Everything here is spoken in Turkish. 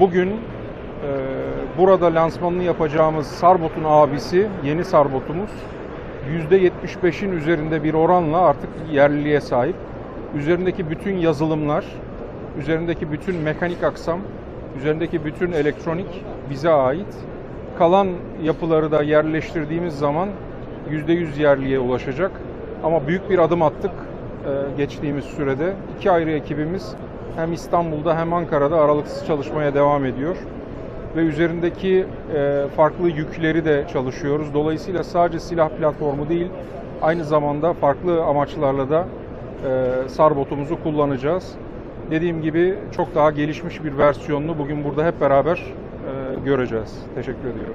Bugün e, burada lansmanını yapacağımız Sarbot'un abisi, yeni Sarbot'umuz %75'in üzerinde bir oranla artık yerliliğe sahip. Üzerindeki bütün yazılımlar, üzerindeki bütün mekanik aksam, üzerindeki bütün elektronik bize ait. Kalan yapıları da yerleştirdiğimiz zaman %100 yerliğe ulaşacak. Ama büyük bir adım attık e, geçtiğimiz sürede. İki ayrı ekibimiz hem İstanbul'da hem Ankara'da aralıksız çalışmaya devam ediyor. Ve üzerindeki e, farklı yükleri de çalışıyoruz. Dolayısıyla sadece silah platformu değil, aynı zamanda farklı amaçlarla da e, Sarbot'umuzu kullanacağız. Dediğim gibi çok daha gelişmiş bir versiyonunu bugün burada hep beraber e, göreceğiz. Teşekkür ediyorum.